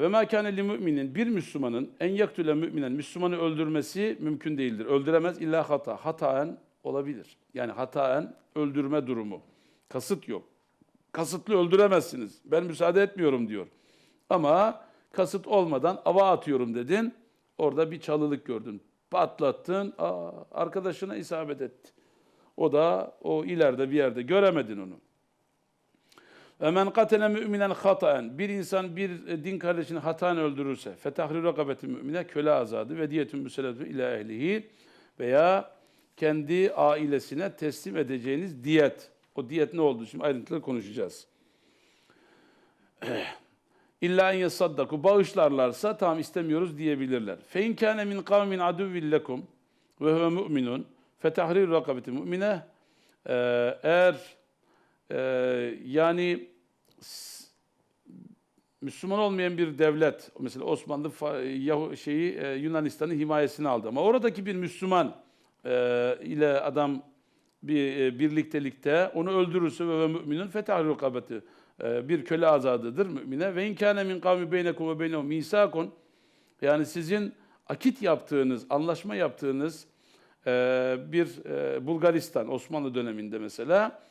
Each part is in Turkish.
Ve ma kâne li müminin bir Müslümanın en yaktüle müminen Müslümanı öldürmesi mümkün değildir. Öldüremez illa hata. Hataen olabilir. Yani hataen öldürme durumu. Kasıt yok. Kasıtlı öldüremezsiniz. Ben müsaade etmiyorum diyor. Ama kasıt olmadan ava atıyorum dedin. Orada bir çalılık gördün. Patlattın. Aa, arkadaşına isabet etti. O da o ileride bir yerde göremedin onu. Men katele müminen hataen. Bir insan bir e, din kardeşini hataen öldürürse fetahri rakabeti mümine köle azadı ve diyetün müseletü ila ehlihi veya kendi ailesine teslim edeceğiniz diyet. O diyet ne oldu? Şimdi ayrıntılı konuşacağız. İlla en yesaddaku bağışlarlarsa tamam istemiyoruz diyebilirler. Fe in kâne min kavmin aduvvin ve huve mu'minun fetahrir rakabeti mu'mine eğer e, yani Müslüman olmayan bir devlet, mesela Osmanlı şeyi e, Yunanistan'ın himayesini aldı. Ama oradaki bir Müslüman e, ile adam bir e, birliktelikte onu öldürürse ve ve müminin fetah rukabeti e, bir köle azadıdır mümine ve inkâne min kavmi beynekum ve beynehum misakun yani sizin akit yaptığınız, anlaşma yaptığınız e, bir e, Bulgaristan Osmanlı döneminde mesela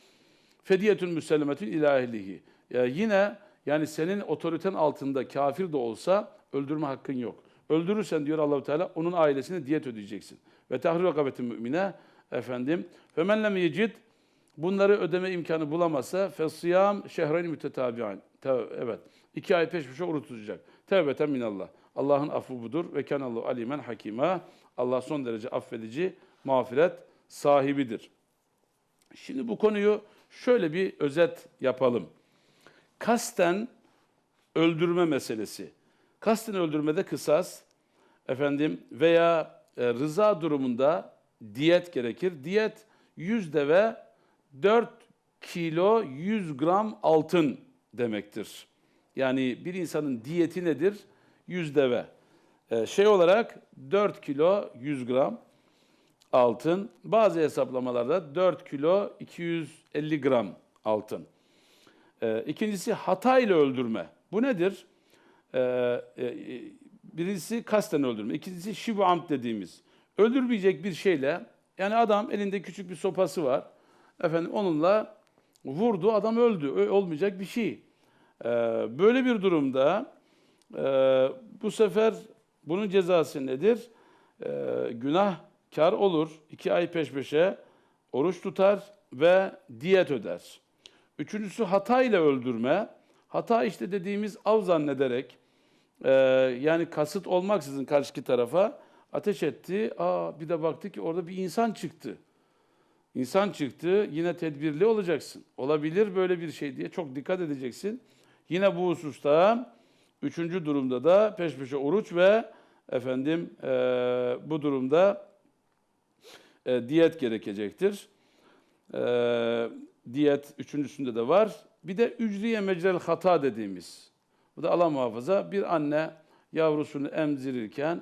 fediyetün müsellemetün ilahilihi. Ya yine yani senin otoriten altında kafir de olsa öldürme hakkın yok. Öldürürsen diyor Allahu Teala onun ailesine diyet ödeyeceksin. Ve tahrir rakabetin mümine efendim. Femen lem yecid bunları ödeme imkanı bulamazsa fesiyam şehreyn mütetabi'an. Evet. iki ay peş peşe oruç tutacak. Tevbeten minallah. Allah'ın affı budur. Ve kenallahu alimen hakima. Allah son derece affedici, mağfiret sahibidir. Şimdi bu konuyu şöyle bir özet yapalım. Kasten öldürme meselesi. Kasten öldürmede kısas efendim veya e, rıza durumunda diyet gerekir. Diyet 100 deve 4 kilo 100 gram altın demektir. Yani bir insanın diyeti nedir? 100 deve. E, şey olarak 4 kilo 100 gram altın. Bazı hesaplamalarda 4 kilo 250 gram altın. Ee, ikincisi hata ile öldürme. Bu nedir? Ee, e, birincisi kasten öldürme. İkincisi şibu amd dediğimiz. Öldürmeyecek bir şeyle yani adam elinde küçük bir sopası var. Efendim onunla vurdu adam öldü. Ö- Olmayacak bir şey. Ee, böyle bir durumda e, bu sefer bunun cezası nedir? Ee, günah kar olur. iki ay peş peşe oruç tutar ve diyet öder. Üçüncüsü hata ile öldürme. Hata işte dediğimiz av zannederek e, yani kasıt olmaksızın karşıki tarafa ateş etti. Aa bir de baktı ki orada bir insan çıktı. İnsan çıktı yine tedbirli olacaksın. Olabilir böyle bir şey diye çok dikkat edeceksin. Yine bu hususta üçüncü durumda da peş peşe oruç ve efendim e, bu durumda e, diyet gerekecektir. E, diyet üçüncüsünde de var. Bir de ücriye mecrel hata dediğimiz. Bu da Allah muhafaza bir anne yavrusunu emzirirken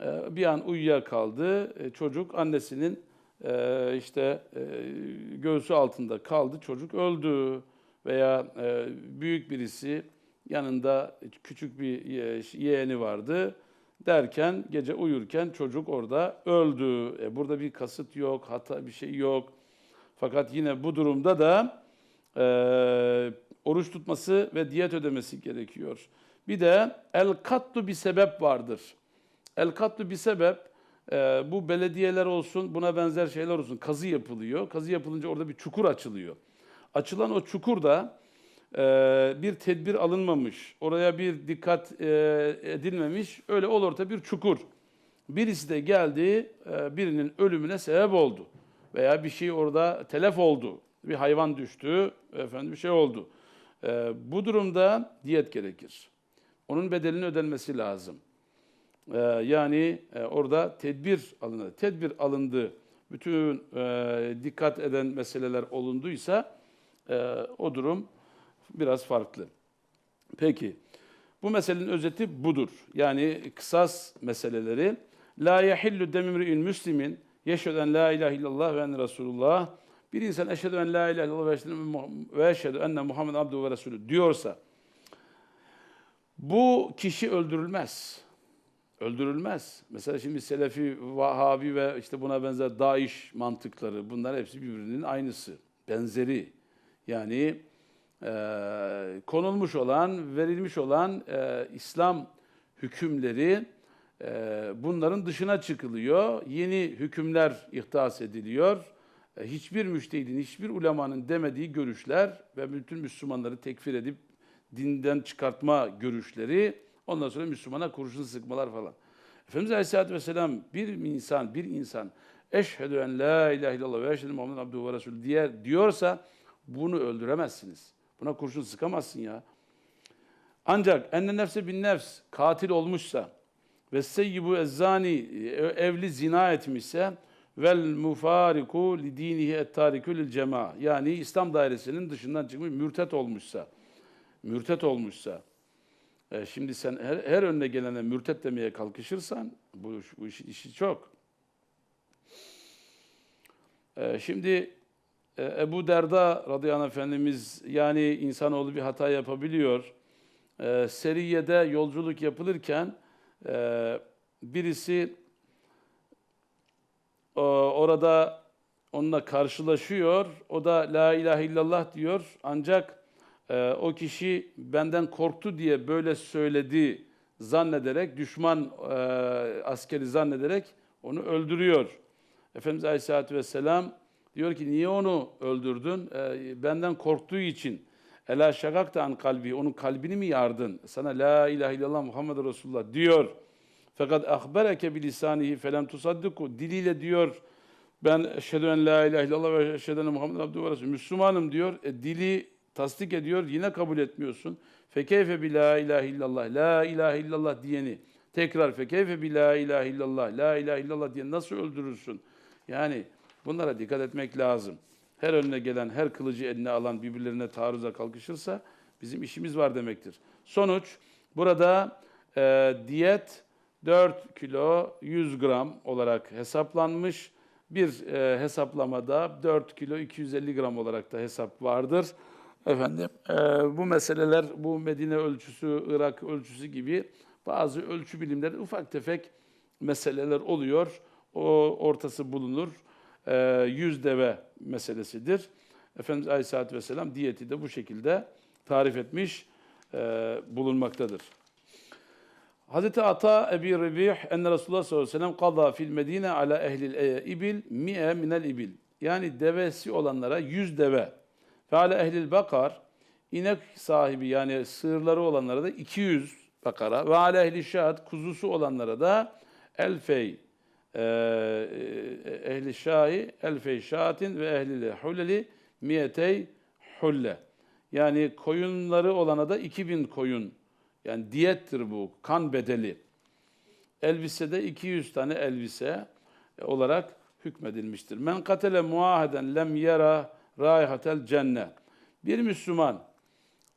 e, bir an uyuyakaldı. E, Çocuk annesinin e, işte e, göğsü altında kaldı. Çocuk öldü. Veya e, büyük birisi yanında küçük bir ye- yeğeni vardı. Derken gece uyurken çocuk orada öldü. E, burada bir kasıt yok, hata bir şey yok. Fakat yine bu durumda da e, oruç tutması ve diyet ödemesi gerekiyor. Bir de el katlu bir sebep vardır. El katlu bir sebep e, bu belediyeler olsun buna benzer şeyler olsun kazı yapılıyor. Kazı yapılınca orada bir çukur açılıyor. Açılan o çukurda e, bir tedbir alınmamış, oraya bir dikkat e, edilmemiş, öyle ol orta bir çukur. Birisi de geldi, e, birinin ölümüne sebep oldu. Veya bir şey orada telef oldu. Bir hayvan düştü, efendim bir şey oldu. E, bu durumda diyet gerekir. Onun bedelinin ödenmesi lazım. E, yani e, orada tedbir alındı. Tedbir alındı, bütün e, dikkat eden meseleler olunduysa e, o durum biraz farklı. Peki, bu meselenin özeti budur. Yani kısas meseleleri. La yahillu demimri'in müslimin yeşheden la ilahe illallah ve enne Resulullah. Bir insan eşhedü en la ilahe illallah ve eşhedü- enne Muhammed abduhu ve Resulü diyorsa Bu kişi öldürülmez. Öldürülmez. Mesela şimdi Selefi, Vahabi ve işte buna benzer Daesh mantıkları bunlar hepsi birbirinin aynısı, benzeri. Yani e, konulmuş olan, verilmiş olan e, İslam hükümleri e, bunların dışına çıkılıyor. Yeni hükümler ihdas ediliyor. E, hiçbir müştehidin, hiçbir ulemanın demediği görüşler ve bütün Müslümanları tekfir edip dinden çıkartma görüşleri ondan sonra Müslümana kurşun sıkmalar falan. Efendimiz Aleyhisselatü Vesselam bir insan, bir insan eşhedü en la ilahe illallah ve eşhedü Muhammed abduhu ve resulü diye diyorsa bunu öldüremezsiniz. Buna kurşun sıkamazsın ya. Ancak enne nefse bin nefs katil olmuşsa ve seyyibu ezzani evli zina etmişse vel mufariku li dinihi et tariku lil cema yani İslam dairesinin dışından çıkmış mürtet olmuşsa mürtet olmuşsa e, şimdi sen her, her önüne gelene mürtet demeye kalkışırsan bu, bu işi, işi çok. E, şimdi e, Ebu Derda radıyallahu anh efendimiz yani insanoğlu bir hata yapabiliyor. E, Seriye'de yolculuk yapılırken e, birisi o, orada onunla karşılaşıyor. O da la ilahe illallah diyor. Ancak e, o kişi benden korktu diye böyle söyledi zannederek, düşman e, askeri zannederek onu öldürüyor. Efendimiz Aleyhisselatü Vesselam diyor ki niye onu öldürdün? E, benden korktuğu için. Ela şagakta an kalbi, onun kalbini mi yardın? Sana la ilahe illallah Muhammed Resulullah diyor. Fakat ahbereke bilisanihi felem tusaddiku. Diliyle diyor ben eşhedü la ilahe illallah ve eşhedü Muhammed abdühü. Müslümanım diyor. E, dili tasdik ediyor yine kabul etmiyorsun. Fekeyfe bi la ilahe illallah. La ilahe illallah diyeni tekrar fekeyfe bi la ilahe illallah. La ilahe illallah diye nasıl öldürürsün? Yani bunlara dikkat etmek lazım. Her önüne gelen, her kılıcı eline alan birbirlerine taarruza kalkışırsa bizim işimiz var demektir. Sonuç burada e, diyet 4 kilo 100 gram olarak hesaplanmış. Bir e, hesaplamada 4 kilo 250 gram olarak da hesap vardır. Efendim e, bu meseleler bu Medine ölçüsü, Irak ölçüsü gibi bazı ölçü bilimleri ufak tefek meseleler oluyor. O ortası bulunur. E, 100 deve meselesidir. Efendimiz Aleyhisselatü Vesselam diyeti de bu şekilde tarif etmiş e, bulunmaktadır. Hazreti Ata Ebi Rebih enne Resulullah sallallahu aleyhi ve sellem kaza fil Medine ala ehlil ibil mi'e minel ibil. Yani devesi olanlara yüz deve. Ve ala ehlil bakar inek sahibi yani sığırları olanlara da 200 bakara. Ve ala ehli şahat kuzusu olanlara da elfey e, ehli şahi elfey şahatin ve ehli hulleli miyetey hulle. Yani koyunları olana da 2000 koyun yani diyettir bu, kan bedeli. Elbisede 200 tane elbise olarak hükmedilmiştir. Men katele muaheden lem yera raihatel cennet. Bir Müslüman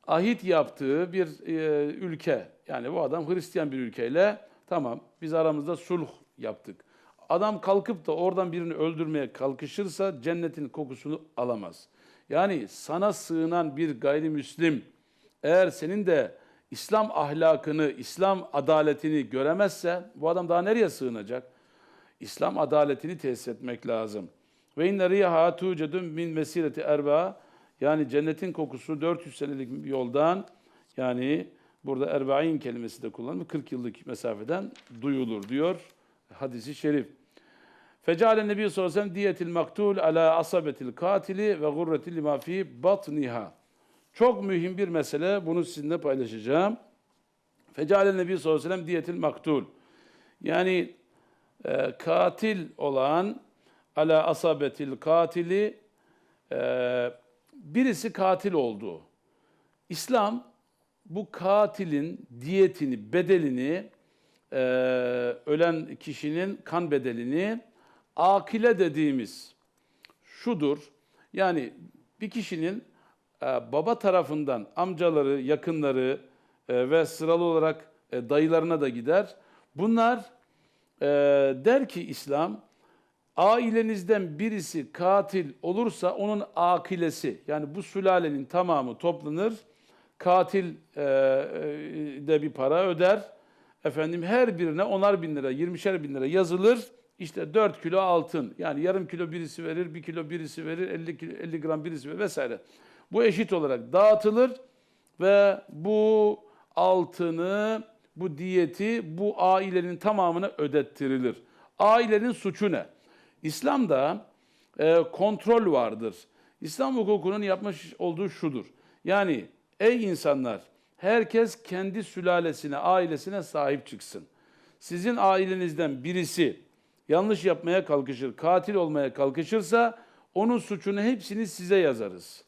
ahit yaptığı bir e, ülke, yani bu adam Hristiyan bir ülkeyle tamam biz aramızda sulh yaptık. Adam kalkıp da oradan birini öldürmeye kalkışırsa cennetin kokusunu alamaz. Yani sana sığınan bir gayrimüslim eğer senin de İslam ahlakını, İslam adaletini göremezse bu adam daha nereye sığınacak? İslam adaletini tesis etmek lazım. Ve inne riha tucedun min mesireti erba yani cennetin kokusu 400 senelik yoldan yani burada erbain kelimesi de kullanılıyor. 40 yıllık mesafeden duyulur diyor hadisi şerif. Fecale Nebi sallallahu aleyhi ve sellem diyetil maktul ala asabetil katili ve gurretil lima batniha. Çok mühim bir mesele. Bunu sizinle paylaşacağım. Fecale Nebi sallallahu aleyhi ve sellem diyetil maktul. Yani e, katil olan ala asabetil katili e, birisi katil oldu. İslam bu katilin diyetini, bedelini, e, ölen kişinin kan bedelini akile dediğimiz şudur. Yani bir kişinin e, baba tarafından amcaları, yakınları e, ve sıralı olarak e, dayılarına da gider. Bunlar der ki İslam, ailenizden birisi katil olursa onun akilesi yani bu sülalenin tamamı toplanır. katil e, e, de bir para öder. Efendim her birine onar bin lira, yirmişer bin lira yazılır. İşte 4 kilo altın. Yani yarım kilo birisi verir, 1 kilo birisi verir, 50, kilo, 50 gram birisi verir vesaire. Bu eşit olarak dağıtılır ve bu altını, bu diyeti bu ailenin tamamına ödettirilir. Ailenin suçu ne? İslam'da e, kontrol vardır. İslam hukukunun yapmış olduğu şudur. Yani ey insanlar herkes kendi sülalesine, ailesine sahip çıksın. Sizin ailenizden birisi yanlış yapmaya kalkışır, katil olmaya kalkışırsa onun suçunu hepsini size yazarız.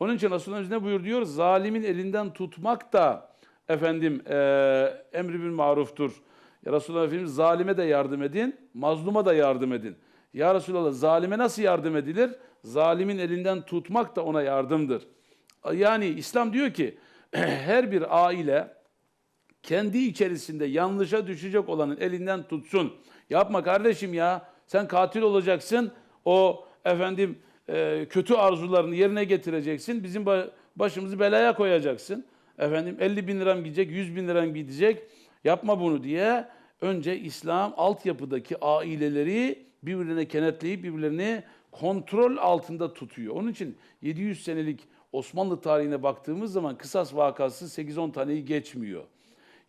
Onun için Resulullah ne buyur diyor? Zalimin elinden tutmak da efendim e, emri bil maruftur. Ya Resulullah Efendimiz zalime de yardım edin, mazluma da yardım edin. Ya Resulallah zalime nasıl yardım edilir? Zalimin elinden tutmak da ona yardımdır. Yani İslam diyor ki her bir aile kendi içerisinde yanlışa düşecek olanın elinden tutsun. Yapma kardeşim ya. Sen katil olacaksın. O efendim e, kötü arzularını yerine getireceksin. Bizim ba- başımızı belaya koyacaksın. Efendim 50 bin liram gidecek, 100 bin liram gidecek. Yapma bunu diye önce İslam altyapıdaki aileleri birbirine kenetleyip birbirlerini kontrol altında tutuyor. Onun için 700 senelik Osmanlı tarihine baktığımız zaman kısas vakası 8-10 taneyi geçmiyor.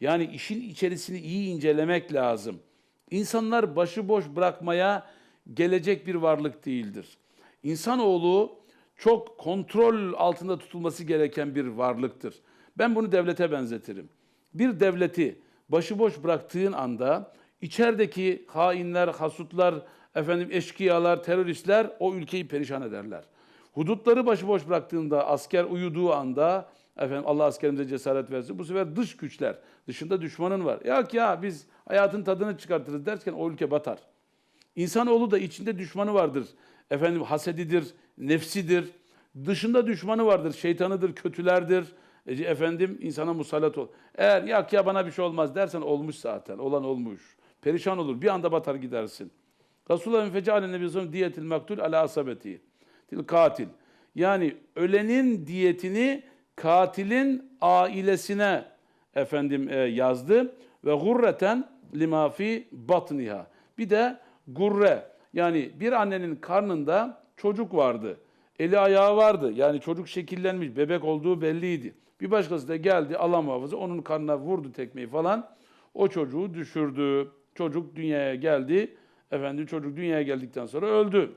Yani işin içerisini iyi incelemek lazım. İnsanlar başıboş bırakmaya gelecek bir varlık değildir. İnsanoğlu çok kontrol altında tutulması gereken bir varlıktır. Ben bunu devlete benzetirim. Bir devleti başıboş bıraktığın anda içerideki hainler, hasutlar, efendim eşkıyalar, teröristler o ülkeyi perişan ederler. Hudutları başıboş bıraktığında, asker uyuduğu anda, efendim Allah askerimize cesaret versin. Bu sefer dış güçler, dışında düşmanın var. Yok ya biz hayatın tadını çıkartırız derken o ülke batar. İnsanoğlu da içinde düşmanı vardır. Efendim hasedidir, nefsidir. Dışında düşmanı vardır, şeytanıdır, kötülerdir. E, efendim insana musallat ol. Eğer ya ya bana bir şey olmaz dersen olmuş zaten. Olan olmuş. Perişan olur. Bir anda batar gidersin. Resulullah'ın fecalen nebi sallallahu diyetil maktul ala asabeti. Til katil. Yani ölenin diyetini katilin ailesine efendim e, yazdı ve gurreten lima fi batniha. Bir de gurre yani bir annenin karnında çocuk vardı. Eli ayağı vardı. Yani çocuk şekillenmiş, bebek olduğu belliydi. Bir başkası da geldi Allah muhafaza onun karnına vurdu tekmeyi falan. O çocuğu düşürdü. Çocuk dünyaya geldi. Efendim çocuk dünyaya geldikten sonra öldü.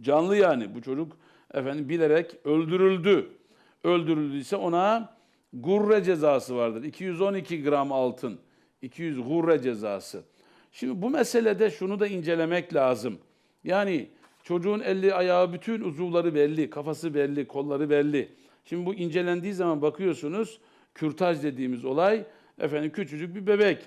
Canlı yani bu çocuk efendim bilerek öldürüldü. Öldürüldüyse ona gurre cezası vardır. 212 gram altın. 200 gurre cezası. Şimdi bu meselede şunu da incelemek lazım. Yani çocuğun eli ayağı bütün uzuvları belli, kafası belli, kolları belli. Şimdi bu incelendiği zaman bakıyorsunuz kürtaj dediğimiz olay efendim küçücük bir bebek.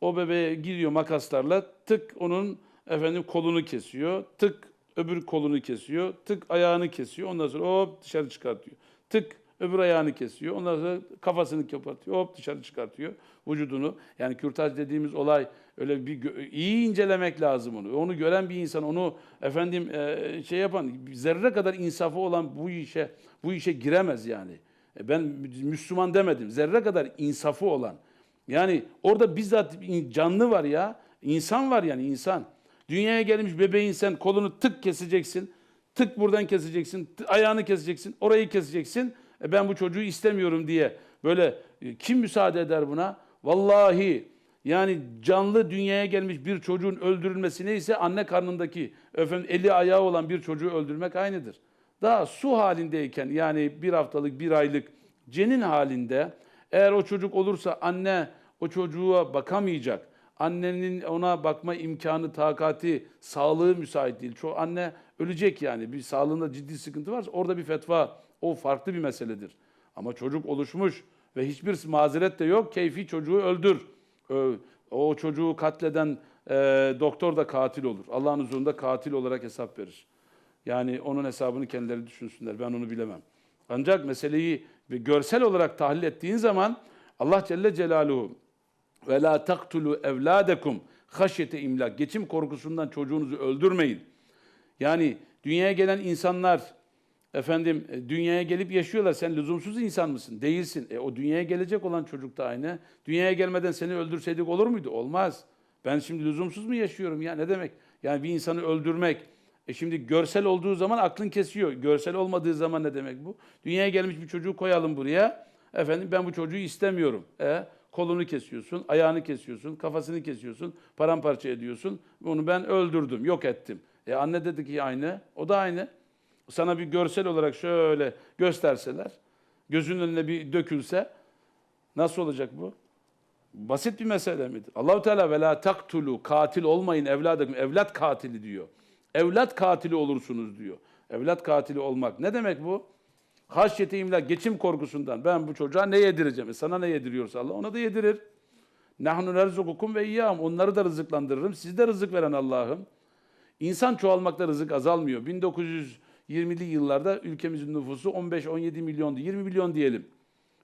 O bebeğe gidiyor makaslarla tık onun efendim kolunu kesiyor. Tık öbür kolunu kesiyor. Tık ayağını kesiyor. Ondan sonra hop dışarı çıkartıyor. Tık öbür ayağını kesiyor. Ondan sonra kafasını kapatıyor. Hop dışarı çıkartıyor vücudunu. Yani kürtaj dediğimiz olay öyle bir iyi incelemek lazım onu. Onu gören bir insan onu efendim e, şey yapan zerre kadar insafı olan bu işe bu işe giremez yani. E, Ben Müslüman demedim. Zerre kadar insafı olan. Yani orada bizzat canlı var ya. insan var yani insan. Dünyaya gelmiş bebeğin sen kolunu tık keseceksin. Tık buradan keseceksin. ayağını keseceksin. Orayı keseceksin. E ben bu çocuğu istemiyorum diye. Böyle e, kim müsaade eder buna? Vallahi yani canlı dünyaya gelmiş bir çocuğun öldürülmesi neyse anne karnındaki efendim eli ayağı olan bir çocuğu öldürmek aynıdır. Daha su halindeyken yani bir haftalık bir aylık cenin halinde eğer o çocuk olursa anne o çocuğa bakamayacak. Annenin ona bakma imkanı, takati, sağlığı müsait değil. Çoğu anne ölecek yani. Bir sağlığında ciddi sıkıntı varsa orada bir fetva o farklı bir meseledir. Ama çocuk oluşmuş ve hiçbir mazeret de yok. Keyfi çocuğu öldür. O çocuğu katleden e, doktor da katil olur. Allah'ın huzurunda katil olarak hesap verir. Yani onun hesabını kendileri düşünsünler. Ben onu bilemem. Ancak meseleyi görsel olarak tahlil ettiğin zaman Allah Celle Celaluhu ve la taktulu evladekum haşyete imlak. Geçim korkusundan çocuğunuzu öldürmeyin. Yani dünyaya gelen insanlar Efendim e, dünyaya gelip yaşıyorlar. Sen lüzumsuz insan mısın? Değilsin. E, o dünyaya gelecek olan çocuk da aynı. Dünyaya gelmeden seni öldürseydik olur muydu? Olmaz. Ben şimdi lüzumsuz mu yaşıyorum ya? Ne demek? Yani bir insanı öldürmek. E şimdi görsel olduğu zaman aklın kesiyor. Görsel olmadığı zaman ne demek bu? Dünyaya gelmiş bir çocuğu koyalım buraya. Efendim ben bu çocuğu istemiyorum. E, kolunu kesiyorsun, ayağını kesiyorsun, kafasını kesiyorsun, paramparça ediyorsun. Onu ben öldürdüm, yok ettim. E anne dedi ki aynı, o da aynı. Sana bir görsel olarak şöyle gösterseler, gözünün önüne bir dökülse nasıl olacak bu? Basit bir mesele midir? Allahu Teala ve la taktulu katil olmayın evladım. Evlat katili diyor. Evlat katili olursunuz diyor. Evlat katili olmak ne demek bu? Haşyeti imlak geçim korkusundan ben bu çocuğa ne yedireceğim? E sana ne yediriyorsa Allah ona da yedirir. Nahnu nerzukukum ve iyyahum. Onları da rızıklandırırım. Siz de rızık veren Allah'ım. İnsan çoğalmakta rızık azalmıyor. 1920'li yıllarda ülkemizin nüfusu 15-17 milyondu. 20 milyon diyelim.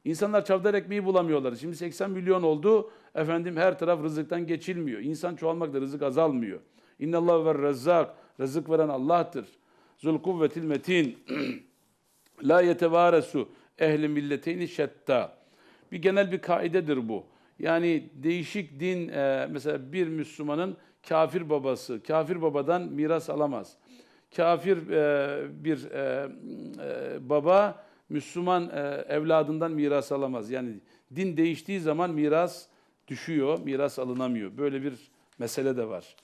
İnsanlar çavdar ekmeği bulamıyorlar. Şimdi 80 milyon oldu. Efendim her taraf rızıktan geçilmiyor. İnsan çoğalmakta rızık azalmıyor. İnnallahu ve rezzak. Rızık veren Allah'tır. Zul kuvvetil metin. La yetevaresu ehli milleteyni şetta. Bir genel bir kaidedir bu. Yani değişik din, e, mesela bir Müslümanın kafir babası, kafir babadan miras alamaz. Kafir e, bir e, e, baba Müslüman e, evladından miras alamaz. Yani din değiştiği zaman miras düşüyor, miras alınamıyor. Böyle bir mesele de var.